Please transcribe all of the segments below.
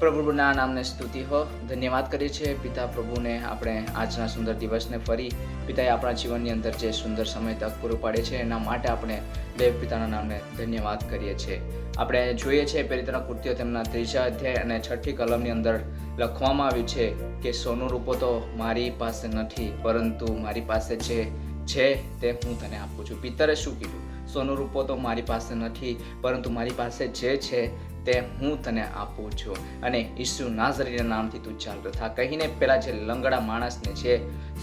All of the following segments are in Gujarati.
પ્રભુના નામને સ્તુતિ હો. ધન્યવાદ કરીએ છીએ પિતા પ્રભુને આપણે આજના સુંદર દિવસને ફરી. પિતાએ આપણા જીવનની અંદર જે સુંદર સમય તક પૂરો પાડે છે, એના માટે આપણે દેવ પિતાના નામને ધન્યવાદ કરીએ છીએ. આપણે જોઈએ છીએ પેરિતના કૃત્યો તેમના ત્રીજા અધ્યાય અને છઠ્ઠી કલમની અંદર લખવામાં આવ્યું છે કે સોનું રૂપો તો મારી પાસે નથી, પરંતુ મારી પાસે જે છે તે હું તને આપું છું. પિતરે શું કીધું? સોનું રૂપો તો મારી પાસે નથી, પરંતુ મારી પાસે જે છે તે હું તને આપું છું. અને ઈસુ નાઝરીના નામથી તું ચાલતો થા કહીને પેલા જે લંગડા માણસને છે,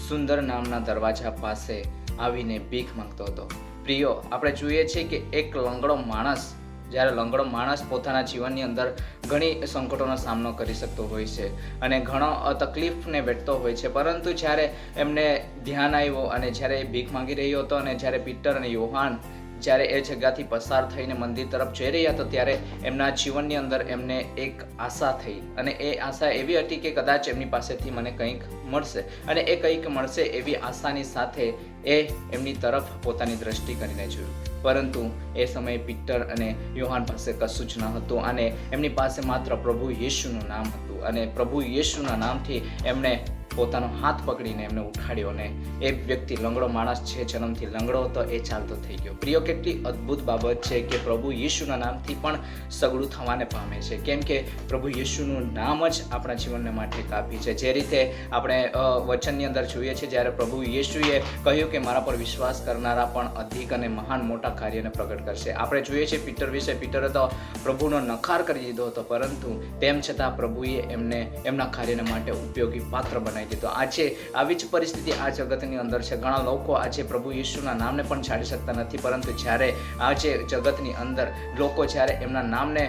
સુંદર નામના દરવાજા પાસે આવીને ભીખ માંગતો હતો. પ્રિયો, આપણે જોઈએ છીએ કે એક લંગડો માણસ, જ્યારે લંગડો માણસ પોતાના જીવનની અંદર ઘણી સંકટોનો સામનો કરી શકતો હોય છે અને ઘણો તકલીફને વેઠતો હોય છે. પરંતુ જ્યારે એમને ધ્યાન આવ્યો અને જ્યારે એ ભીખ માંગી રહ્યો હતો અને જ્યારે પીટર અને યોહાન જ્યારે એ જગ્યાથી પસાર થઈને મંદિર તરફ જઈ રહ્યા હતા, ત્યારે એમના જીવનની અંદર એમને એક આશા થઈ. અને એ આશા એવી હતી કે કદાચ એમની પાસેથી મને કંઈક મળશે. અને એ કંઈક મળશે એવી આશાની સાથે એ એમની તરફ પોતાની દ્રષ્ટિ કરીને જોયું. પરંતુ એ સમયે પીટર અને યોહાન પાસે કશું જ ન હતું અને એમની પાસે માત્ર પ્રભુ યેશુનું નામ હતું. અને પ્રભુ યેશુના નામથી એમણે પોતાનો હાથ પકડીને એમને ઉઠાડ્યો અને એ વ્યક્તિ લંગડો માણસ છે, જન્મથી લંગડો હતો, એ ચાલતો થઈ ગયો. પ્રિયો, કેટલી અદ્ભુત બાબત છે કે પ્રભુ યીશુના નામથી પણ સગડું થવાને પામે છે. કેમ કે પ્રભુ યીશુનું નામ જ આપણા જીવનને માટે કાપી છે. જે રીતે આપણે વચનની અંદર જોઈએ છીએ, જ્યારે પ્રભુ યેશુએ કહ્યું કે મારા પર વિશ્વાસ કરનારા પણ અધિક અને મહાન મોટા કાર્યને પ્રગટ કરશે. આપણે જોઈએ છીએ પીટર વિશે. પીટરે તો પ્રભુનો નકાર કરી દીધો હતો, પરંતુ તેમ છતાં પ્રભુએ એમને, એમના કાર્યને માટે ઉપયોગી પાત્ર બનાવી દીધો. આજે આવી જ પરિસ્થિતિ આ જગતની અંદર છે. ઘણા લોકો આજે પ્રભુ યીશુના નામને પણ છાડી શકતા નથી, પરંતુ જ્યારે આજે જગતની અંદર લોકો જ્યારે એમના નામને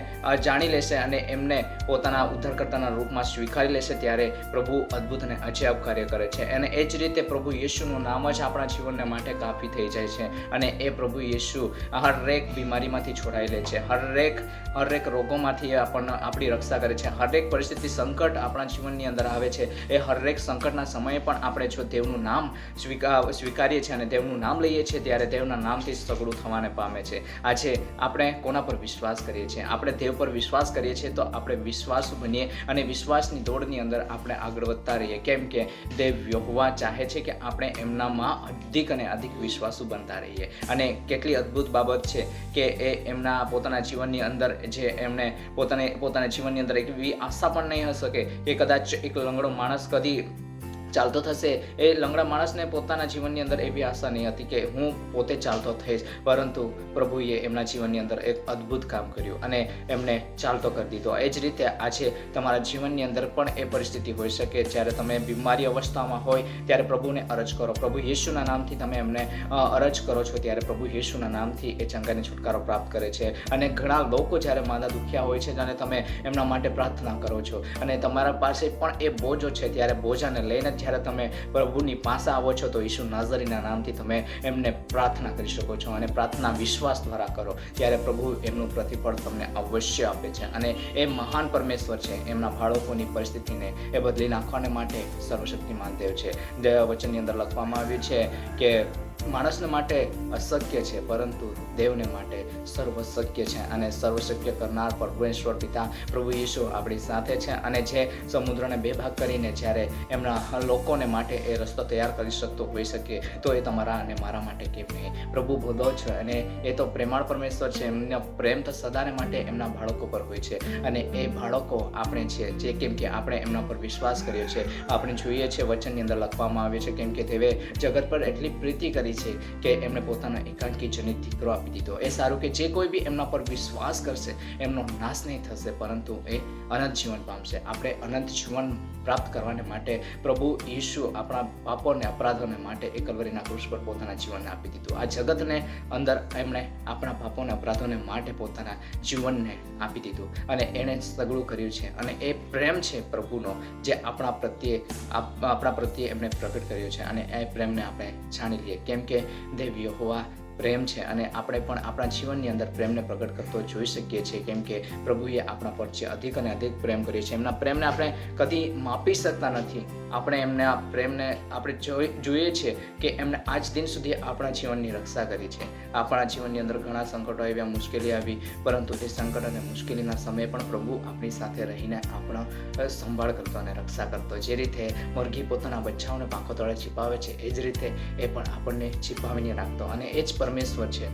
જાણી લેશે અને એમને પોતાના ઉદ્ધારકર્તાના રૂપમાં સ્વીકારી લેશે, ત્યારે પ્રભુ અદ્ભુત અને અજયાબ કાર્ય કરે છે. અને એ જ રીતે પ્રભુ યેશુનું નામ જ આપણા જીવનને માટે કાફી થઈ જાય છે અને એ પ્રભુ યેશુ હરેક બીમારીમાંથી છોડાઈ લે છે. હરેક હરેક રોગોમાંથી આપણને આપણી રક્ષા કરે છે. હરેક પરિસ્થિતિ સંકટ આપણા જીવનની અંદર આવે છે. એ હરેક સંકટના સમયે પણ આપણે જો દેવનું નામ સ્વીકારીએ છીએ અને દેવનું નામ લઈએ છીએ, ત્યારે દેવના નામથી સગડું થવાને પામે છે. આજે આપણે કોના પર વિશ્વાસ કરીએ છીએ? આપણે દેવ પર વિશ્વાસ કરીએ છીએ તો આપણે વિશ્વાસ બનીએ અને વિશ્વાસની દોડની અંદર આપણે આગળ વધતા રહીએ. કેમ કે દેવ યહોવા ચાહે છે કે આપણે એમનામાં અધિક અને અધિક વિશ્વાસુ બનતા રહીએ. અને કેટલી અદ્ભુત બાબત છે કે એ એમના પોતાના જીવનની અંદર જે એમણે પોતાને, પોતાના જીવનની અંદર એક એવી આશા પણ નહીં હશે કે કે કદાચ એક લંગડો માણસ કદી ચાલતો થશે. એ લંગડા માણસને પોતાના જીવનની અંદર એવી આશા નહીં હતી કે હું પોતે ચાલતો થઈશ. પરંતુ પ્રભુએ એમના જીવનની અંદર એક અદ્ભુત કામ કર્યું અને એમને ચાલતો કરી દીધો. એ જ રીતે આજે તમારા જીવનની અંદર પણ એ પરિસ્થિતિ હોઈ શકે. જ્યારે તમે બીમારી અવસ્થામાં હોય, ત્યારે પ્રભુને અરજ કરો. પ્રભુ યેશુના નામથી તમે એમને અરજ કરો છો, ત્યારે પ્રભુ યેશુના નામથી એ ચંગાને છુટકારો પ્રાપ્ત કરે છે. અને ઘણા લોકો જ્યારે માંદા દુખ્યા હોય છે અને તમે એમના માટે પ્રાર્થના કરો છો. અને તમારા પાસે પણ એ બોજો છે, ત્યારે બોજાને લઈને જ્યારે તમે પ્રભુની પાસે આવો છો તો ઈશુ નાઝરીના નામથી તમે એમને પ્રાર્થના કરી શકો છો અને પ્રાર્થના વિશ્વાસ દ્વારા કરો ત્યારે પ્રભુ એમનું પ્રતિફળ તમને અવશ્ય આપે છે. અને એ મહાન પરમેશ્વર છે. એમના બાળકોની પરિસ્થિતિને એ બદલી નાખવાને માટે સર્વશક્તિમાન દેવ છે. જે વચનની અંદર લખવામાં આવ્યું છે કે માણસને માટે અશક્ય છે, પરંતુ દેવને માટે સર્વ શક્ય છે અને સર્વ શક્ય કરનાર પરમેશ્વર પિતા પ્રભુ યીશુ આપણી સાથે છે અને જે સમુદ્રને બે ભાગ કરીને જ્યારે એમના લોકોને માટે એ રસ્તો તૈયાર કરી શકતો હોઈ શકે, તો એ તમારા અને મારા માટે કેમ નહીં? પ્રભુ ભોદો છે અને એ તો પ્રેમાળ પરમેશ્વર છે, એમનો પ્રેમ તો સદાને માટે એમના બાળકો પર હોય છે અને એ બાળકો આપણે છે જે કેમ કે આપણે એમના પર વિશ્વાસ કર્યો છે આપણે જોઈએ છીએ વચનની અંદર લખવામાં આવે છે, કેમ કે તેવે જગત પર એટલી પ્રીતિ કરી છે કે એમણે પોતાના એકાંકી જનિત દીકરો આપી દીધો. એ સારું કે જે કોઈ બી એમના પર વિશ્વાસ કરશે, એમનો નાશ નહીં થશે, પરંતુ એ અનંત જીવન પામશે. આપણે અનંત જીવન પ્રાપ્ત કરવાને માટે પ્રભુ ઈશુ આપણા પાપોને, અપરાધોને માટે એ કલવરીના કૃષ પર પોતાના જીવનને આપી દીધું. આ જગતને અંદર એમણે આપણા પાપોને, અપરાધોને માટે પોતાના જીવનને આપી દીધું. અને એણે સગળું કર્યું છે. અને એ પ્રેમ છે પ્રભુનો, જે આપણા પ્રત્યે આપણા પ્રત્યે એમણે પ્રગટ કર્યો છે. અને એ પ્રેમને આપણે જાણી લઈએ. કેમ કે દેવ યહોવા પ્રેમ છે અને આપણે પણ આપણા જીવનની અંદર પ્રેમને પ્રગટ કરતો જોઈ શકીએ છીએ. કેમ કે પ્રભુએ આપણા પર જે અધિક અને અધિક પ્રેમ કર્યો છે, એમના પ્રેમને આપણે કદી માપી શકતા નથી. આપણે એમના પ્રેમને આપણે જોઈ, જોઈએ છીએ કે એમને આજ દિન સુધી આપણા જીવનની રક્ષા કરી છે. આપણા જીવનની અંદર ઘણા સંકટો આવ્યા, મુશ્કેલી આવી, પરંતુ તે સંકટ અને મુશ્કેલીના સમયે પણ પ્રભુ આપણી સાથે રહીને આપણો સંભાળ કરતો અને રક્ષા કરતો. જે રીતે મરઘી પોતાના બચ્ચાઓને પાંખો તળે છીપાવે છે, એ જ રીતે એ પણ આપણને છીપાવીને રાખતો. અને એ જ પરમેશ્વર છે,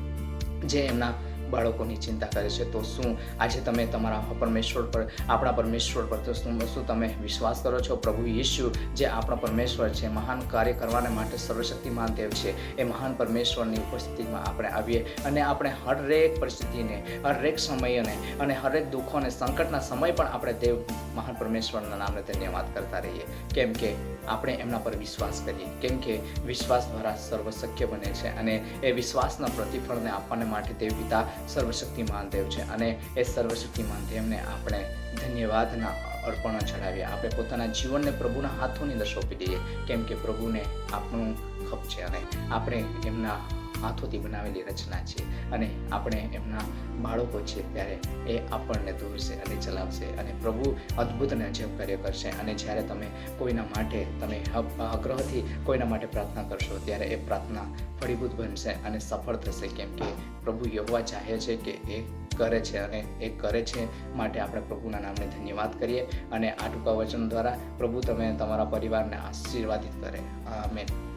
જે એમના બાળકોની ચિંતા કરે છે, તો શું આજે તમે તમારા પરમેશ્વર પર, આપણા પરમેશ્વર પર તો શું શું તમે વિશ્વાસ કરો છો? પ્રભુ યીશુ જે આપણા પરમેશ્વર છે, મહાન કાર્ય કરવાને માટે સર્વશક્તિમાન દેવ છે, એ મહાન પરમેશ્વરની ઉપસ્થિતિમાં આપણે આવીએ અને આપણે હરેક પરિસ્થિતિને, હરેક સમયને અને હરેક દુઃખોને સંકટના સમય પણ આપણે દેવ મહાન પરમેશ્વરના નામને ધન્યવાદ કરતા રહીએ. કેમ કે આપણે એમના પર વિશ્વાસ કરીએ. કેમ કે વિશ્વાસ દ્વારા સર્વ શક્ય બને છે અને એ વિશ્વાસના પ્રતિફળને આપવાને માટે દેવ પિતા સર્વશક્તિમાન દેવ છે અને એ સર્વશક્તિમાન દેવને આપણે ધન્યવાદના અર્પણો ચડાવીએ. આપણે પોતાના જીવનને પ્રભુના હાથોની અંદર સોંપી દઈએ, કેમ કે પ્રભુને આપણું ખપ છે અને આપણે એમના હાથોથી બનાવેલી રચના છે અને આપણે એમના બાળકો છે ત્યારે એ આપણને દોરશે અને ચલાવશે અને પ્રભુ અદ્ભુત અને અજબ કાર્ય કરશે અને જ્યારે તમે કોઈના માટે, તમે આગ્રહથી કોઈના માટે પ્રાર્થના કરશો, ત્યારે એ પ્રાર્થના ફળીભૂત બનશે અને સફળ થશે. કેમ કે પ્રભુ યહોવા ચાહે છે કે એ કરે છે અને એ કરે છે માટે આપણે પ્રભુના નામને ધન્યવાદ કરીએ અને આ ટૂંકા વચન દ્વારા પ્રભુ તમે તમારા પરિવારને આશીર્વાદિત કરે. આમેન.